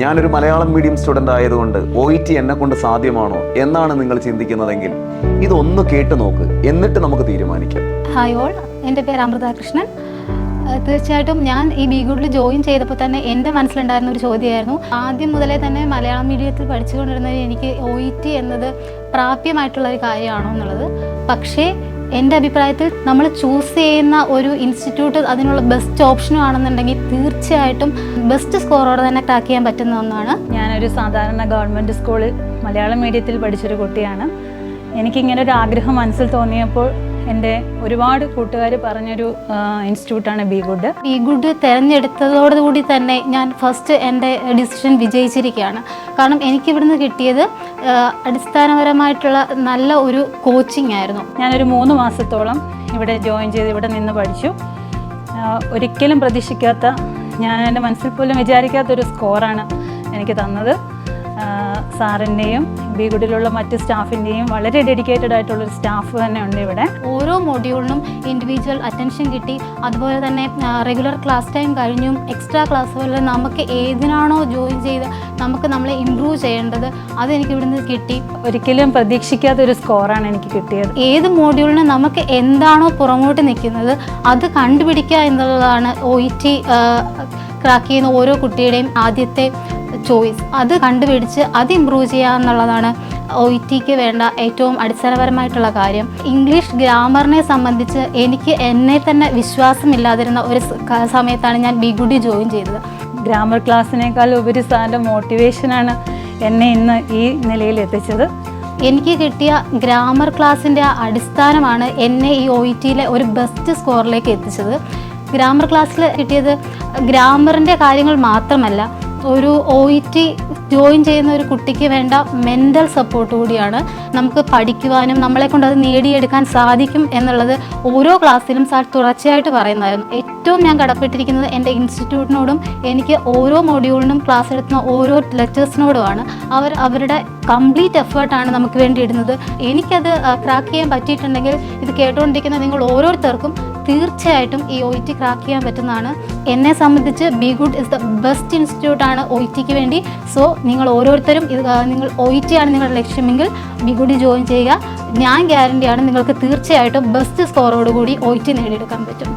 ഞാനൊരു Malayalam medium student ആയതുകൊണ്ട് O E T എന്നെ കൊണ്ട് സാധ്യമാണോ എന്നാണ് നിങ്ങൾ ചിന്തിക്കുന്നതെങ്കിൽ ഇതൊന്ന് കേട്ട് നോക്ക് എന്നിട്ട് നമുക്ക് തീരുമാനിക്കാം. ഹായ് ഓൾ എന്റെ പേര് അമൃത കൃഷ്ണൻ തീർച്ചയായിട്ടും ഞാൻ ഈ ബി ഗുഡിൽ ജോയിൻ ചെയ്തപ്പോൾ തന്നെ എന്റെ മനസ്സിലുണ്ടായിരുന്ന ഒരു ചോദ്യമായിരുന്നു. ആദ്യം മുതലേ തന്നെ മലയാളം മീഡിയത്തിൽ പഠിച്ചുകൊണ്ടിരുന്നത് എനിക്ക് ഒ ഇ ടി എന്നത് പ്രാപ്യമായിട്ടുള്ള ഒരു കാര്യമാണോ എന്നുള്ളത്. പക്ഷേ എന്റെ അഭിപ്രായത്തിൽ നമ്മൾ ചൂസ് ചെയ്യുന്ന ഒരു ഇൻസ്റ്റിറ്റ്യൂട്ട് അതിനുള്ള ബെസ്റ്റ് ഓപ്ഷനും ആണെന്നുണ്ടെങ്കിൽ തീർച്ചയായിട്ടും ബെസ്റ്റ് സ്കോറോടെ തന്നെ ക്രാക്ക് ചെയ്യാൻ പറ്റുന്ന ഒന്നാണ്. ഞാനൊരു സാധാരണ ഗവൺമെന്റ് സ്കൂളിൽ മലയാളം മീഡിയത്തിൽ പഠിച്ചൊരു കുട്ടിയാണ്. എനിക്കിങ്ങനെ ഒരു ആഗ്രഹം മനസ്സിൽ തോന്നിയപ്പോൾ എന്റെ ഒരുപാട് കൂട്ടുകാർ പറഞ്ഞൊരു ഇൻസ്റ്റിറ്റ്യൂട്ടാണ് ബി ഗുഡ് ബി ഗുഡ് തിരഞ്ഞെടുത്തതോടുകൂടി തന്നെ ഞാൻ ഫസ്റ്റ് എന്റെ ഡിസിഷൻ വിജയിച്ചിരിക്കുകയാണ്. കാരണം എനിക്കിവിടുന്ന് കിട്ടിയത് അടിസ്ഥാനപരമായിട്ടുള്ള നല്ല ഒരു കോച്ചിങ് ആയിരുന്നു. ഞാനൊരു മൂന്ന് മാസത്തോളം ഇവിടെ ജോയിൻ ചെയ്ത് ഇവിടെ നിന്ന് പഠിച്ചു. ഒരിക്കലും പ്രതീക്ഷിക്കാത്ത ഞാൻ എന്റെ മനസ്സിൽ പോലും വിചാരിക്കാത്തൊരു സ്കോറാണ് എനിക്ക് തന്നത്. സാറിന്റെയും ബി ഗുഡിലുള്ള മറ്റ് സ്റ്റാഫിന്റെയും വളരെ ഡെഡിക്കേറ്റഡ് ആയിട്ടുള്ളൊരു സ്റ്റാഫ് തന്നെ ഉണ്ട് ഇവിടെ. ഓരോ മൊഡ്യൂളിനും ഇൻഡിവിജ്വൽ അറ്റൻഷൻ കിട്ടി. അതുപോലെ തന്നെ റെഗുലർ ക്ലാസ് ടൈം കഴിഞ്ഞും എക്സ്ട്രാ ക്ലാസ്സുകളിൽ നമുക്ക് ഏതിനാണോ ജോയിൻ ചെയ്ത് നമുക്ക് നമ്മളെ ഇമ്പ്രൂവ് ചെയ്യേണ്ടത് അതെനിക്ക് ഇവിടുന്ന് കിട്ടി. ഒരിക്കലും പ്രതീക്ഷിക്കാത്ത ഒരു സ്കോറാണ് എനിക്ക് കിട്ടിയത്. ഏത് മോഡ്യൂളിന് നമുക്ക് എന്താണോ പുറമോട്ട് നിൽക്കുന്നത് അത് കണ്ടുപിടിക്കുക എന്നുള്ളതാണ് ഒ ഇ ടി ക്രാക്ക് ചെയ്യുന്ന ഓരോ കുട്ടിയുടെയും ആദ്യത്തെ ചോയ്സ് അത് കണ്ടുപിടിച്ച് അത് ഇമ്പ്രൂവ് ചെയ്യുക എന്നുള്ളതാണ് ഒ ടിക്ക് വേണ്ട ഏറ്റവും അടിസ്ഥാനപരമായിട്ടുള്ള കാര്യം. ഇംഗ്ലീഷ് ഗ്രാമറിനെ സംബന്ധിച്ച് എനിക്ക് എന്നെ തന്നെ വിശ്വാസമില്ലാതിരുന്ന ഒരു സമയത്താണ് ഞാൻ ബി ഗുഡി ജോയിൻ ചെയ്തത്. ഗ്രാമർ ക്ലാസ്സിനേക്കാൾ ഉപരി സാറിന്റെ മോട്ടിവേഷനാണ് എന്നെ ഇന്ന് ഈ നിലയിൽ എത്തിച്ചത്. എനിക്ക് കിട്ടിയ ഗ്രാമർ ക്ലാസ്സിന്റെ അടിസ്ഥാനമാണ് എന്നെ ഈ ഒ ടിയിലെ ഒരു ബെസ്റ്റ് സ്കോറിലേക്ക് എത്തിച്ചത്. ഗ്രാമർ ക്ലാസ്സിൽ കിട്ടിയത് ഗ്രാമറിന്റെ കാര്യങ്ങൾ മാത്രമല്ല ഒരു ഒ ഇ ടി ജോയിൻ ചെയ്യുന്ന ഒരു കുട്ടിക്ക് വേണ്ട മെന്റൽ സപ്പോർട്ട് കൂടിയാണ് നമുക്ക് പഠിക്കുവാനും നമ്മളെ കൊണ്ട് അത് നേടിയെടുക്കാൻ സാധിക്കും എന്നുള്ളത് ഓരോ ക്ലാസ്സിലും സാർ തുടർച്ചയായിട്ട് പറയുന്നതായിരുന്നു. ഏറ്റവും ഞാൻ കടപ്പെട്ടിരിക്കുന്നത് എന്റെ ഇൻസ്റ്റിറ്റ്യൂട്ടിനോടും എനിക്ക് ഓരോ മോഡ്യൂളിനും ക്ലാസ് എടുക്കുന്ന ഓരോ ലെക്ചേഴ്സിനോടുമാണ് അവർ അവരുടെ കംപ്ലീറ്റ് എഫേർട്ടാണ് നമുക്ക് വേണ്ടി ഇടുന്നത് എനിക്കത് ക്രാക്ക് ചെയ്യാൻ പറ്റിയിട്ടുണ്ടെങ്കിൽ ഇത് കേട്ടുകൊണ്ടിരിക്കുന്ന നിങ്ങൾ ഓരോരുത്തർക്കും തീർച്ചയായിട്ടും ഈ ഒ ടി ക്രാക്ക് ചെയ്യാൻ പറ്റുന്നതാണ്. എന്നെ സംബന്ധിച്ച് B good is the best institute ആണ് ഒ ടിക്ക് വേണ്ടി. സോ നിങ്ങൾ ഓരോരുത്തരും ഇത് നിങ്ങൾ ഒ ടി ആണ് നിങ്ങളുടെ ലക്ഷ്യമെങ്കിൽ ബി ഗുഡിൽ ജോയിൻ ചെയ്യുക. ഞാൻ ഗ്യാരണ്ടിയാണ് നിങ്ങൾക്ക് തീർച്ചയായിട്ടും ബെസ്റ്റ് സ്കോറോടുകൂടി ഒ ടി നേടിയെടുക്കാൻ പറ്റും.